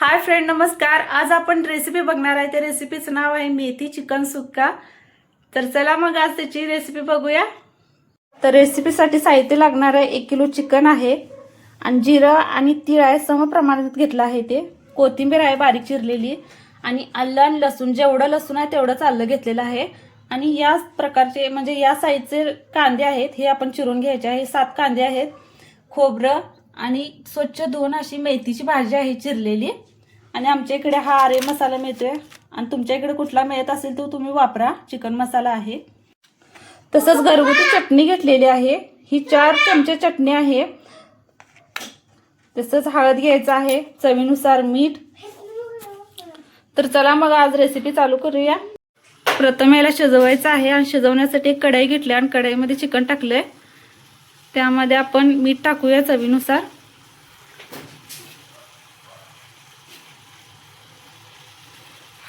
Hi friend नमस्कार. आज आपण रेसिपी बघणार आहे. त्या रेसिपीचं नाव आहे मेथी चिकन सुक्का. तर चला मग आज त्याची रेसिपी बघूया. तर रेसिपीसाठी साहित्य लागणार आहे एक किलो चिकन आहे. आणि जिरं आणि तीळ आहे समप्रमाणात घेतलं आहे ते. कोथिंबीर आहे बारीक चिरलेली. आणि आलं आणि लसूण जेवढं लसूण आहे तेवढंच आलं घेतलेलं आहे. आणि या प्रकारचे म्हणजे या साईजचे कांदे आहेत हे आपण चिरून घ्यायचे आहे. सात कांदे आहेत. खोबरं आणि स्वच्छ धुवून अशी मेथीची भाजी आहे चिरलेली. आणि आमच्या इकडे हा आरे मसाला मिळतोय. आणि तुमच्या इकडे कुठला मिळत असेल तो तुम्ही वापरा. चिकन मसाला आहे. तसंच घरगुती चटणी घेतलेली आहे. ही चार चमचे चटणी आहे. तसंच हळद घ्यायचं आहे. चवीनुसार मीठ. तर चला मग आज रेसिपी चालू करूया. प्रथम याला शिजवायचं आहे आणि शिजवण्यासाठी एक कढई घेतली आणि कढईमध्ये चिकन टाकलंय. त्यामध्ये आपण मीठ टाकूया चवीनुसार.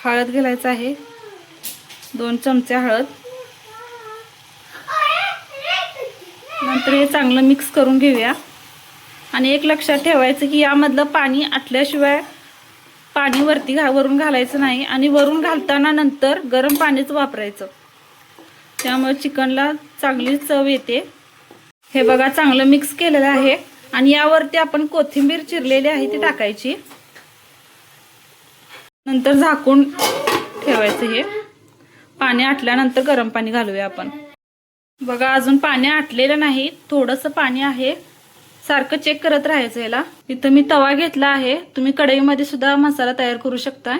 हळद घालायचं आहे. दोन चमचे हळद. नंतर हे चांगलं मिक्स करून घेऊया. आणि एक लक्षात ठेवायचं की यामधलं पाणी आटल्याशिवाय पाणी वरती घा वरून घालायचं नाही. आणि वरून घालताना नंतर गरम पाणीच वापरायचं. त्यामुळे चिकनला चांगली चव येते. हे बघा चांगलं मिक्स केलेलं आहे. आणि यावरती आपण कोथिंबीर चिरलेली आहे ती टाकायची. नंतर झाकून ठेवायचं हे. पाणी आटल्यानंतर गरम पाणी घालूया आपण. बघा अजून पाणी आटलेलं नाही थोडंसं पाणी आहे. सारखं चेक करत राहायचं याला. इथं मी तवा घेतला आहे. तुम्ही कढईमध्ये सुद्धा मसाला तयार करू शकता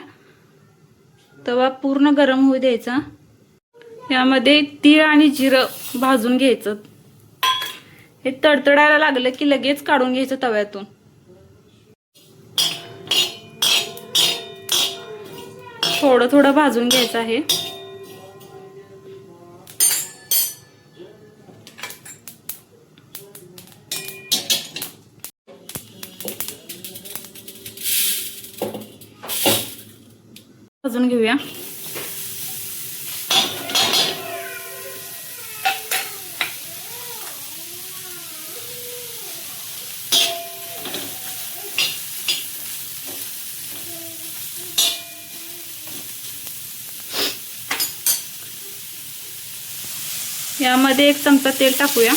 तवा पूर्ण गरम होऊ द्यायचा. यामध्ये तीळ आणि जिरं भाजून घ्यायचं. हे तडतडायला लागलं की लगेच काढून घ्यायचं तव्यातून. थोडं थोडं भाजून घ्यायचं आहे. भाजून घेऊया. यामध्ये एक चमचा तेल टाकूया.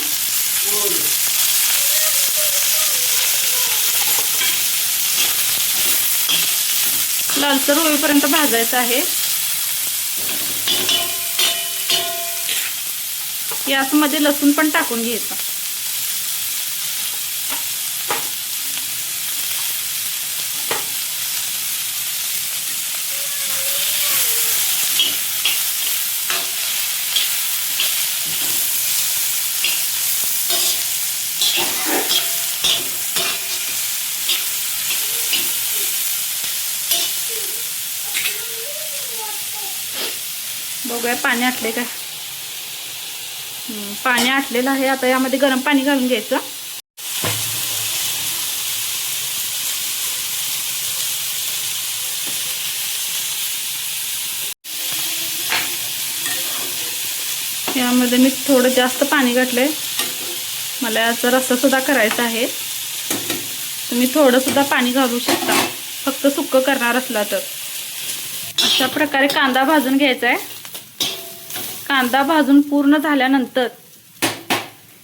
लालसर होईपर्यंत भाजायचं आहे. यामध्ये लसूण पण टाकून घ्यायचं. बघूया पाणी आटले काय पाणी आटलेलं आहे. आता यामध्ये गरम पाणी घालून घ्यायचं. यामध्ये मी थोडं जास्त पाणी घातलंय. मला याचा रस्सा सुद्धा करायचा आहे. तुम्ही थोडं सुद्धा पाणी घालू शकता. फक्त सुक्क करणार असला तर. अशा प्रकारे कांदा भाजून घ्यायचा आहे. कांदा भाजून पूर्ण झाल्यानंतर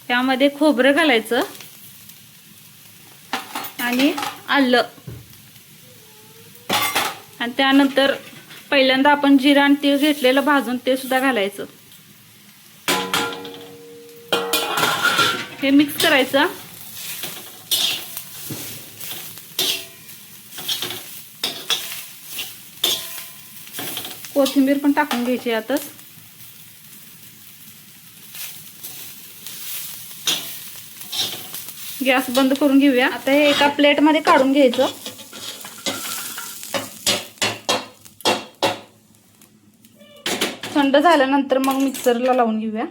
त्यामध्ये खोबरं घालायचं आणि आलं. आणि त्यानंतर पहिल्यांदा आपण जिरा आणि तीळ घेतलेलं भाजून ते सुद्धा घालायचं. हे मिक्स करायचं. कोथिंबीर पण टाकून घ्यायची आताच. गॅस बंद करून घेऊया. आता हे एका प्लेटमध्ये काढून घ्यायचं. थंड झाल्यानंतर मग मिक्सरला लावून घेऊया.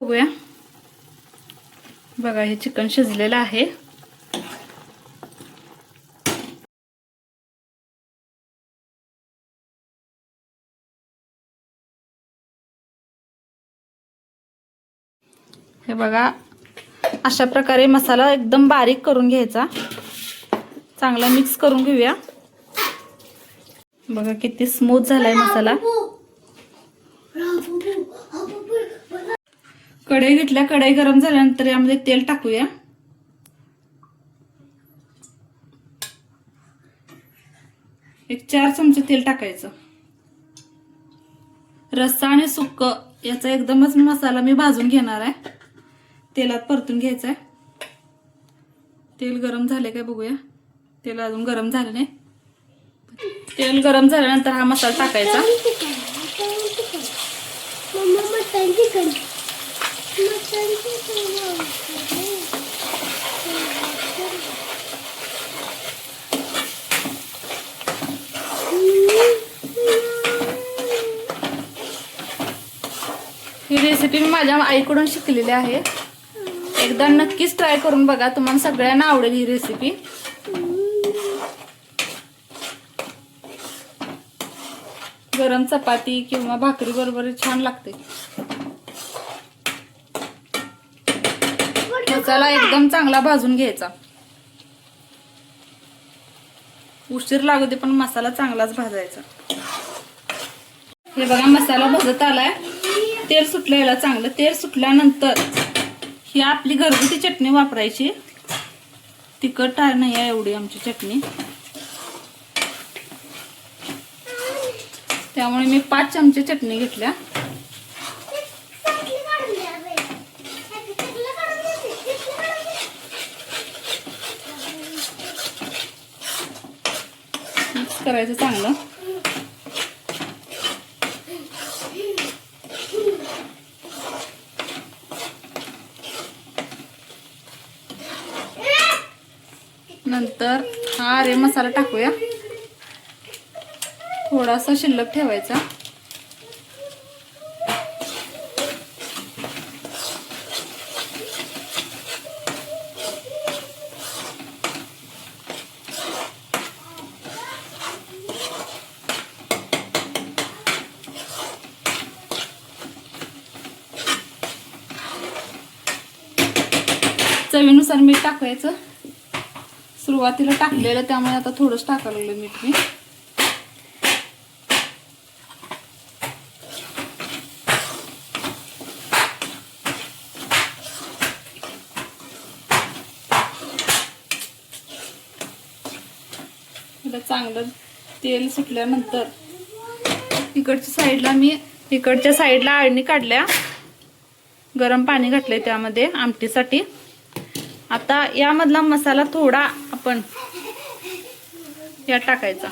बघूया. बघा हे चिकन शिजलेलं आहे. बघा. अशा प्रकारे मसाला एकदम बारीक करून घ्यायचा. चांगला मिक्स करून घेऊया. बघा किती स्मूथ झालाय मसाला. कढई घेतल्या कढई गरम झाल्यानंतर यामध्ये तेल टाकूया. एक चार चमचे तेल टाकायचं. रस्सा आणि सुक्क याचा एकदमच मसाला मी भाजून घेणार आहे. तेलात परतून घ्यायचा आहे तेल गरम झाले काय बघूया. तेल अजून गरम झालं नाही. तेल गरम झाल्यानंतर हा मसाला टाकायचा. ही रेसिपी मी माझ्या आईकडून शिकलेली आहे. एकदा नक्कीच ट्राय करून बघा. तुम्हाला सगळ्यांना आवडेल ही रेसिपी गरम चपाती किंवा भाकरी बरोबर छान लागते. मसाला एकदम चांगला भाजून घ्यायचा. उशीर लागू दे पण मसाला चांगलाच भाजायचा. हे बघा मसाला भाजत आलाय. तेल सुटलं याला चांगलं. तेल सुटल्यानंतर ही आपली घरगुती चटणी वापरायची. तिखट आहे नाही आहे एवढी आमची चटणी. त्यामुळे मी पाच चमचे चटणी घेतल्या. मिक्स करायचं चांगलं. नंतर अरे मसाला टाकूया. थोडासा शिल्लक ठेवायचा. चवीनुसार मीठ टाकायचं सुरुवातीला टाकलेलं त्यामुळे आता थोडंच टाकायला लागलं मीठ मी चांगलं तेल सुटल्यानंतर इकडच्या साईडला मी इकडच्या साईडला आळणी काढल्या. गरम पाणी घातलंय त्यामध्ये आमटीसाठी. आता यामधला मसाला थोडा आपण या टाकायचा.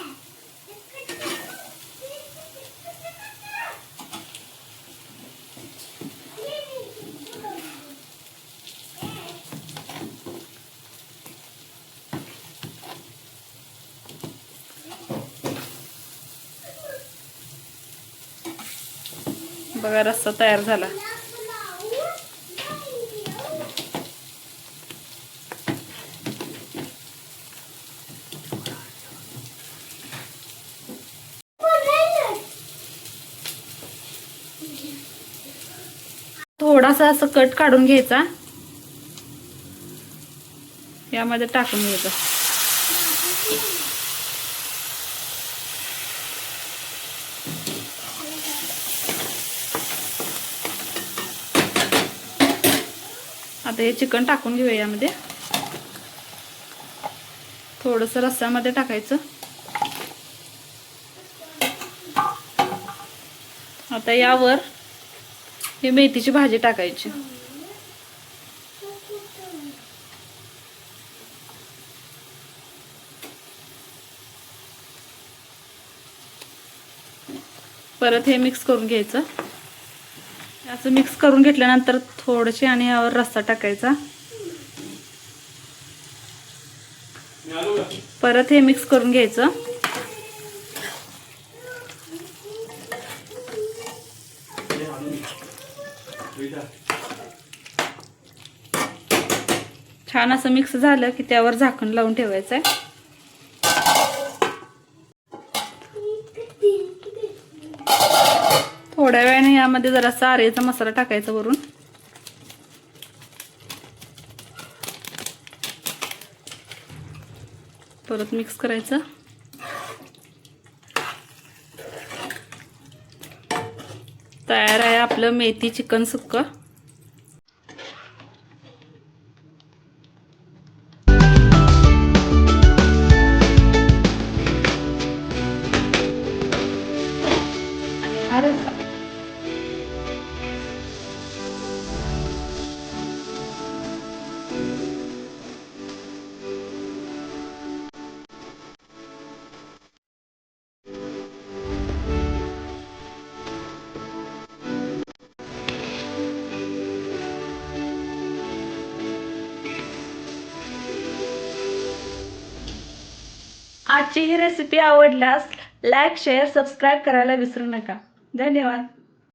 बघा रस्सा तयार झाला. थोडासा असं कट काढून घ्यायचा. यामध्ये टाकून घ्यायचं. आता हे चिकन टाकून घेऊया यामध्ये. थोडस रस्स्यामध्ये टाकायचं. आता यावर ही मेथीची भाजी टाकायची. परत हे मिक्स करून घ्यायचं. असं मिक्स करून घेतल्यानंतर थोडीशी आणि यावर रस्सा टाकायचा. परत हे मिक्स करून घ्यायचं. छान असं मिक्स झालं की त्यावर झाकण लावून ठेवायचं आहे थोड्या वेळाने यामध्ये जरा सारेचा मसाला टाकायचा वरून. परत मिक्स करायचं. तयार आहे आपलं मेथी चिकन सुक्का. आजची ही रेसिपी आवडल्यास लाईक शेअर सबस्क्राईब करायला विसरू नका. धन्यवाद.